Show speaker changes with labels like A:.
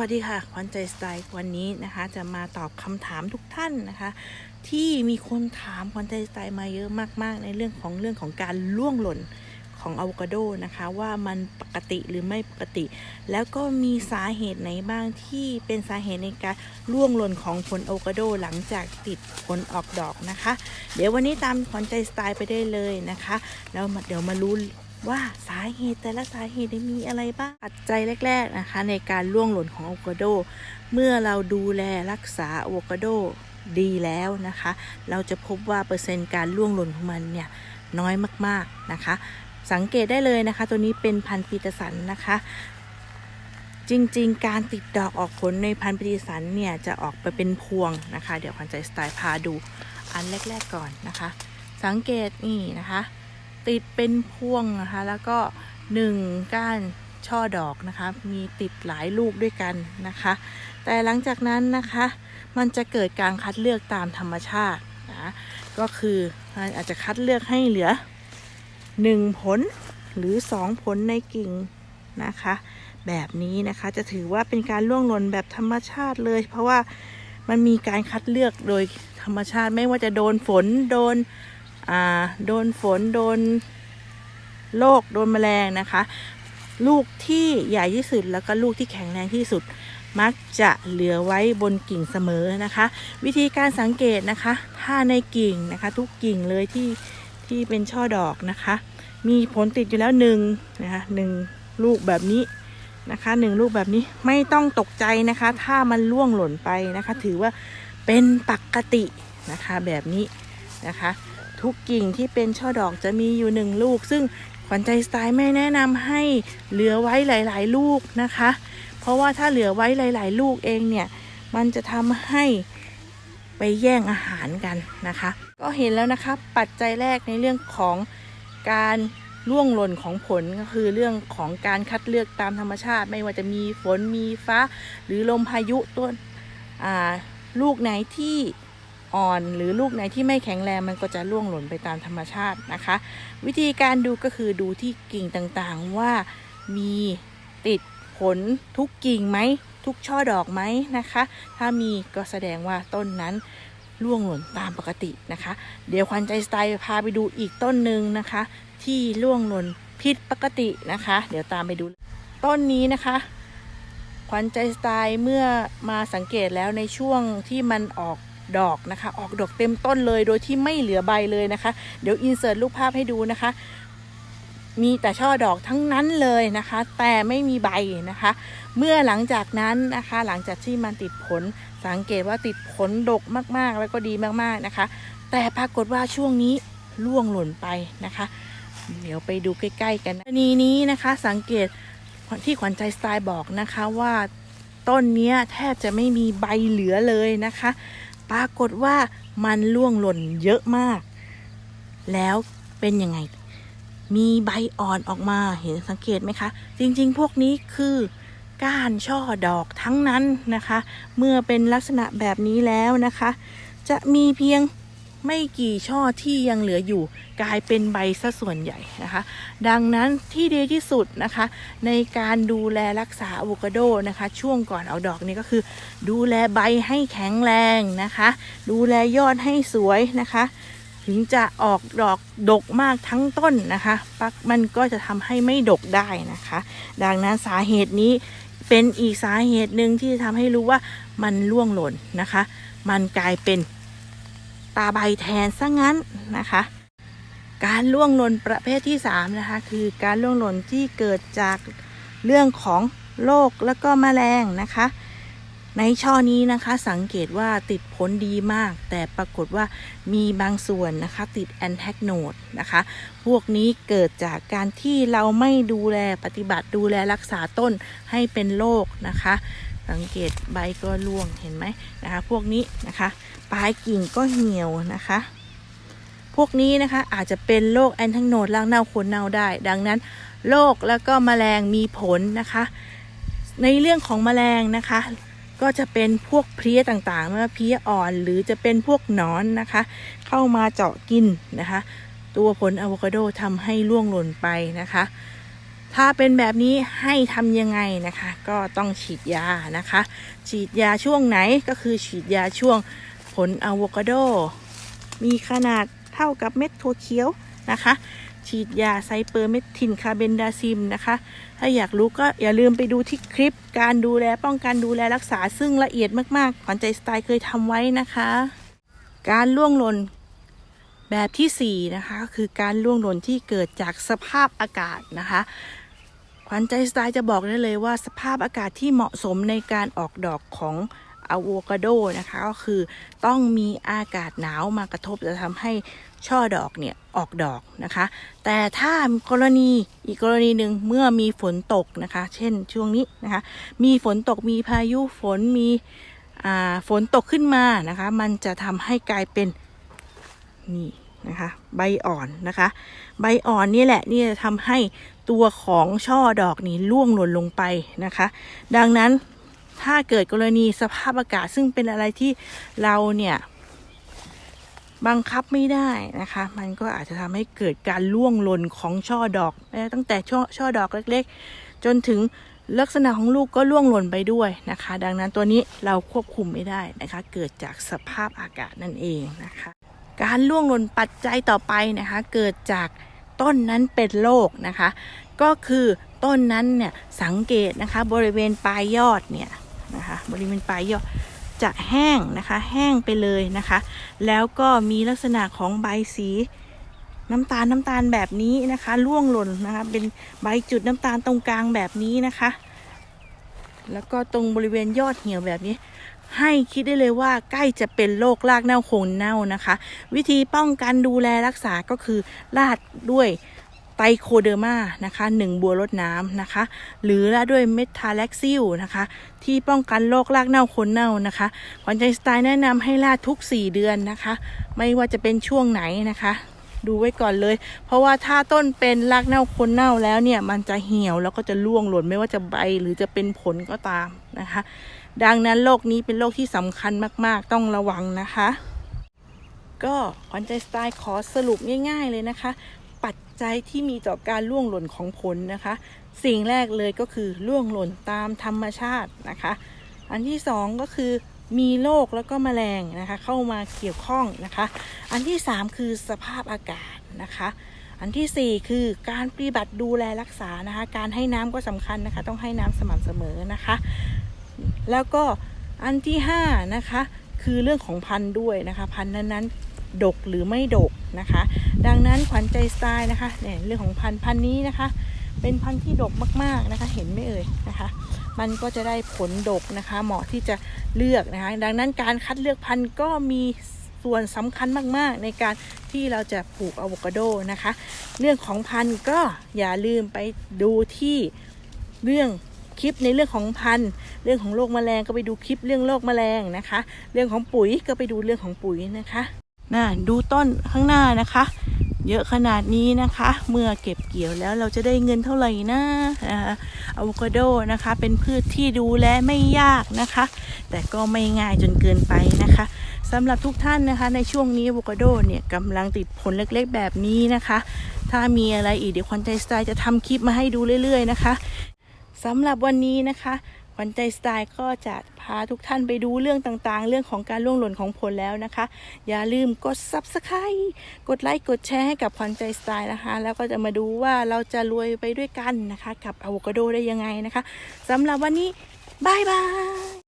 A: วัสดีค่ะขวัญใจสไตล์วันนี้นะคะ จะมาตอบคำถามทุกท่านนะคะ ที่มีคนถามขวัญใจสไตล์มาเยอะมาก ๆ ในเรื่องของเรื่องของการล่วงหล่นของอะโวคาโดนะคะ ว่ามันปกติหรือไม่ปกติ แล้วก็มีสาเหตุไหนบ้างที่เป็นสาเหตุในการล่วงหล่นของผลอะโวคาโดหลังจากติดผลออกดอกนะคะ เดี๋ยววันนี้ตามขวัญใจสไตล์ไปได้เลยนะคะแล้วเดี๋ยวมารู้ ว่าสาเหตุแต่ละสาเหตุมีอะไรบ้างปัจจัยแรก ๆนะคะ ในการล่วงหล่นของอะโวคาโด เมื่อเราดูแลรักษาอะโวคาโดดีแล้วนะคะ เราจะพบว่าเปอร์เซ็นต์การล่วงหล่นของมันเนี่ยน้อยมากๆนะคะ สังเกตได้เลยนะคะ ตัวนี้เป็นพันธุ์ปีเตอร์สันนะคะ จริงๆ การติดดอกออกผลในพันธุ์ปีเตอร์สันเนี่ยจะออกไปเป็นพวงนะคะ เดี๋ยวขวัญใจสไตล์พาดูอันแรก ๆก่อนนะคะ สังเกตนี่นะคะ ติดเป็นพวงนะคะ แล้วก็หนึ่งก้านช่อดอกนะคะ มีติดหลายลูกด้วยกันนะคะ แต่หลังจากนั้นนะคะ มันจะเกิดการคัดเลือกตามธรรมชาตินะก็คือมันอาจจะคัดเลือกให้เหลือหนึ่งผลหรือสองผลในกิ่งนะคะ แบบนี้นะคะจะถือว่าเป็นการล่วงหล่นแบบธรรมชาติเลย เพราะว่ามันมีการคัดเลือกโดยธรรมชาติไม่ว่าจะโดนฝนโดน โดนฝนโดนโรคโดนแมลงนะคะ ลูกที่ใหญ่ที่สุดแล้วก็ลูกที่แข็งแรงที่สุด มักจะเหลือไว้บนกิ่งเสมอนะคะ วิธีการสังเกตนะคะ ถ้าในกิ่งนะคะ ทุกกิ่งเลยที่ที่เป็นช่อดอกนะคะ มีผลติดอยู่แล้วหนึ่งนะคะหนึ่งลูกแบบนี้นะคะหนึ่งลูกแบบนี้ไม่ต้องตกใจนะคะ ถ้ามันล่วงหล่นไปนะคะ ถือว่าเป็นปกตินะคะแบบนี้นะคะ ทุกกิ่งที่เป็นช่อดอกจะมีอยู่หนึ่งลูก ซึ่งขวัญใจสไตล์ไม่แนะนำให้เหลือไว้หลาย ๆ ลูกนะคะ เพราะว่าถ้าเหลือไว้หลาย ๆ ลูกเองเนี่ยมันจะทำให้ไปแย่งอาหารกันนะคะ ก็เห็นแล้วนะคะปัจจัยแรกในเรื่องของการล่วงหล่นของผลก็คือเรื่องของการคัดเลือกตามธรรมชาติ ไม่ว่าจะมีฝนมีฟ้า หรือลมพายุต้นลูกไหนที่ อ่อนหรือลูกไหนที่ไม่แข็งแรงมันก็จะร่วงหล่นไปตามธรรมชาตินะคะ วิธีการดูก็คือดูที่กิ่งต่างๆว่ามีติดผลทุกกิ่งไหมทุกช่อดอกไหมนะคะ ถ้ามีก็แสดงว่าต้นนั้นร่วงหล่นตามปกตินะคะ เดี๋ยวควันใจสไตล์พาไปดูอีกต้นหนึ่งนะคะ ที่ร่วงหล่นผิดปกตินะคะ เดี๋ยวตามไปดูต้นนี้นะคะขวัญใจสไตล์เมื่อมาสังเกตแล้วในช่วงที่มันออก ดอกนะคะ ออกดอกเต็มต้นเลยโดยที่ไม่เหลือใบเลยนะคะ เดี๋ยวอินเสิร์ตรูปภาพให้ดูนะคะ มีแต่ช่อดอกทั้งนั้นเลยนะคะ แต่ไม่มีใบนะคะ เมื่อหลังจากนั้นนะคะ หลังจากที่มันติดผลสังเกตว่าติดผลดกมากๆ แล้วก็ดีมากๆนะคะ แต่ปรากฏว่าช่วงนี้ร่วงหล่นไปนะคะ เดี๋ยวไปดูใกล้ ๆ กันกรณีนี้นะคะสังเกตที่ขวัญใจสไตล์บอกนะคะว่าต้นเนี้ยแทบจะไม่มีใบเหลือเลยนะคะ ปรากฏว่ามันล่วงหล่นเยอะมาก แล้วเป็นยังไง มีใบอ่อนออกมาเห็นสังเกตไหมคะ จริงๆ พวกนี้คือก้านช่อดอกทั้งนั้นนะคะ เมื่อเป็นลักษณะแบบนี้แล้วนะคะ จะมีเพียง ไม่กี่ช่อที่ยังเหลืออยู่ กลายเป็นใบซะส่วนใหญ่นะคะ ดังนั้นที่ดีที่สุดนะคะ ในการดูแลรักษาอะโวคาโดนะคะ ช่วงก่อนเอาดอกนี่ก็คือ ดูแลใบให้แข็งแรงนะคะ ดูแลยอดให้สวยนะคะถึงจะออกดอกดกมากทั้งต้นนะคะปักมันก็จะทำให้ไม่ดกได้นะคะ ดังนั้นสาเหตุนี้เป็นอีกสาเหตุหนึ่งที่จะทำให้รู้ว่ามันร่วงหล่นนะคะ มันกลายเป็น ตาใบแทนซะงั้นนะคะ การล่วงหล่นประเภทที่3นะคะคือการล่วงหล่นที่เกิดจากเรื่องของโรคแล้วก็แมลงนะคะ ในช่อนี้นะคะสังเกตว่าติดผลดีมาก แต่ปรากฏว่ามีบางส่วนนะคะติดแอนแทกโนดนะคะ พวกนี้เกิดจากการที่เราไม่ดูแลปฏิบัติดูแลรักษาต้นให้เป็นโรคนะคะ สังเกตใบก็ร่วงเห็นไหมนะคะ พวกนี้นะคะปลายกิ่งก็เหี่ยวนะคะ พวกนี้นะคะอาจจะเป็นโรคแอนแทกโนดรากเน่าโคนเน่าได้ ดังนั้นโรคแล้วก็แมลงมีผลนะคะ ในเรื่องของแมลงนะคะ ก็จะเป็นพวกเพลี้ยต่างๆไม่ว่าเพลี้ยอ่อนหรือจะเป็นพวกหนอนนะคะ เข้ามาเจาะกินนะคะ ตัวผลอะโวคาโดทำให้ร่วงหล่นไปนะคะ ถ้าเป็นแบบนี้ให้ทำยังไงนะคะ ก็ต้องฉีดยานะคะ ฉีดยาช่วงไหนก็คือฉีดยาช่วงผลอะโวคาโด มีขนาดเท่ากับเม็ดถั่วเขียวนะคะ ฉีดยาไซเปอร์เมทินคาเบนดาซิมนะคะ ถ้าอยากรู้ก็อย่าลืมไปดูที่คลิป การดูแลป้องกันดูแลรักษาซึ่งละเอียดมากๆ ขวัญใจสไตล์เคยทำไว้นะคะ การล่วงหล่นแบบที่ 4 นะคะก็คือการล่วงหล่นที่เกิดจากสภาพอากาศนะคะ ขวัญใจสไตล์จะบอกได้เลยว่าสภาพอากาศที่เหมาะสมในการออกดอกของอะโวคาโดนะคะก็คือต้องมีอากาศหนาวมากระทบจะทำให้ช่อดอกเนี่ยออกดอกนะคะ แต่ถ้ากรณีอีกกรณีหนึ่งเมื่อมีฝนตกนะคะ เช่นช่วงนี้นะคะ มีฝนตกมีพายุฝนมีอ่าฝนตกขึ้นมานะคะ มันจะทำให้กลายเป็นนี่นะคะ ใบอ่อนนะคะ ใบอ่อนนี่แหละนี่จะทำให้ ตัวของช่อดอกนี้ร่วงหล่นลงไปนะคะ ดังนั้นถ้าเกิดกรณีสภาพอากาศซึ่งเป็นอะไรที่เราเนี่ยบังคับไม่ได้นะคะ มันก็อาจจะทำให้เกิดการร่วงหล่นของช่อดอก ตั้งแต่ช่อช่อดอกเล็กๆ จนถึงลักษณะของลูกก็ร่วงหล่นไปด้วยนะคะ ดังนั้นตัวนี้เราควบคุมไม่ได้นะคะ เกิดจากสภาพอากาศนั่นเองนะคะ การล่วงหล่นปัจจัยต่อไปนะคะ เกิดจาก ต้นนั้นเป็นโรคนะคะ ก็คือต้นนั้นเนี่ยสังเกตนะคะบริเวณปลายยอดเนี่ยนะคะบริเวณปลายยอดจะแห้งนะคะแห้งไปเลยนะคะ แล้วก็มีลักษณะของใบสีน้ำตาลน้ำตาลแบบนี้นะคะร่วงหล่นนะคะเป็นใบจุดน้ำตาลตรงกลางแบบนี้นะคะ แล้วก็ตรงบริเวณยอดเหี่ยวแบบนี้ ให้คิดได้เลยว่าใกล้จะเป็นโรครากเน่าโคนเน่านะคะ วิธีป้องกันดูแลรักษาก็คือราดด้วยไตโคเดอร์มานะคะหนึ่งบัวรดน้ำนะคะ หรือราดด้วยเมทาแล็กซิลนะคะ ที่ป้องกันโรครากเน่าโคนเน่านะคะขวัญใจสไตล์แนะนำให้ราดทุก 4 เดือนนะคะ ไม่ว่าจะเป็นช่วงไหนนะคะ ดูไว้ก่อนเลย เพราะว่าถ้าต้นเป็นรากเน่าโคนเน่าแล้วเนี่ย มันจะเหี่ยวแล้วก็จะร่วงหล่นไม่ว่าจะใบหรือจะเป็นผลก็ตามนะคะ ดังนั้นโรคนี้เป็นโรคที่สำคัญมากๆ ต้องระวังนะคะ ก็ขวัญใจสไตล์ขอสรุปง่าย ๆเลยนะคะ ปัจจัยที่มีต่อการล่วงหล่นของผลนะคะ สิ่งแรกเลยก็คือล่วงหล่นตามธรรมชาตินะคะ อันที่สองก็คือมีโรคแล้วก็แมลงนะคะ เข้ามาเกี่ยวข้องนะคะ อันที่สามคือสภาพอากาศนะคะอันที่สี่คือการปฏิบัติดูแลรักษานะคะ การให้น้ำก็สำคัญนะคะ ต้องให้น้ำสม่ำเสมอนะคะ แล้วก็อันที่ห้านะคะคือเรื่องของพันธุ์ด้วยนะคะ พันธุ์นั้นๆ ดกหรือไม่ดกนะคะ ดังนั้นขวัญใจสไตล์นะคะเนี่ยเรื่องของพันธุ์พันธุ์นี้นะคะ เป็นพันธุ์ที่ดกมากๆนะคะ เห็นไหมเอ่ยนะคะ มันก็จะได้ผลดกนะคะ เหมาะที่จะเลือกนะคะ ดังนั้นการคัดเลือกพันธุ์ก็มีส่วนสำคัญมากๆ ในการที่เราจะปลูกอะโวคาโดนะคะ เรื่องของพันธุ์ก็อย่าลืมไปดูที่เรื่อง คลิปในเรื่องของพันธุ์เรื่องของโรคแมลงก็ไปดูคลิปเรื่องโรคแมลงนะคะ เรื่องของปุ๋ยก็ไปดูเรื่องของปุ๋ยนะคะน่ะดูต้นข้างหน้านะคะ เยอะขนาดนี้นะคะ เมื่อเก็บเกี่ยวแล้วเราจะได้เงินเท่าไหร่นะนะคะอะโวคาโดนะคะ เป็นพืชที่ดูแลไม่ยากนะคะ แต่ก็ไม่ง่ายจนเกินไปนะคะสำหรับทุกท่านนะคะ ในช่วงนี้อะโวคาโดเนี่ยกำลังติดผลเล็กๆแบบนี้นะคะ ถ้ามีอะไรอีกเดี๋ยวควันใจสไตล์จะทำคลิปมาให้ดูเรื่อยๆนะคะ สำหรับวันนี้นะคะขวัญใจสไตล์ก็จะพาทุกท่านไปดูเรื่องต่างๆ เรื่องของการล่วงหล่นของผลแล้วนะคะ อย่าลืมกด subscribe กดไลค์กดแชร์ให้กับขวัญใจสไตล์นะคะ แล้วก็จะมาดูว่าเราจะรวยไปด้วยกันนะคะ กับอะโวคาโดได้ยังไงนะคะสำหรับวันนี้บายบาย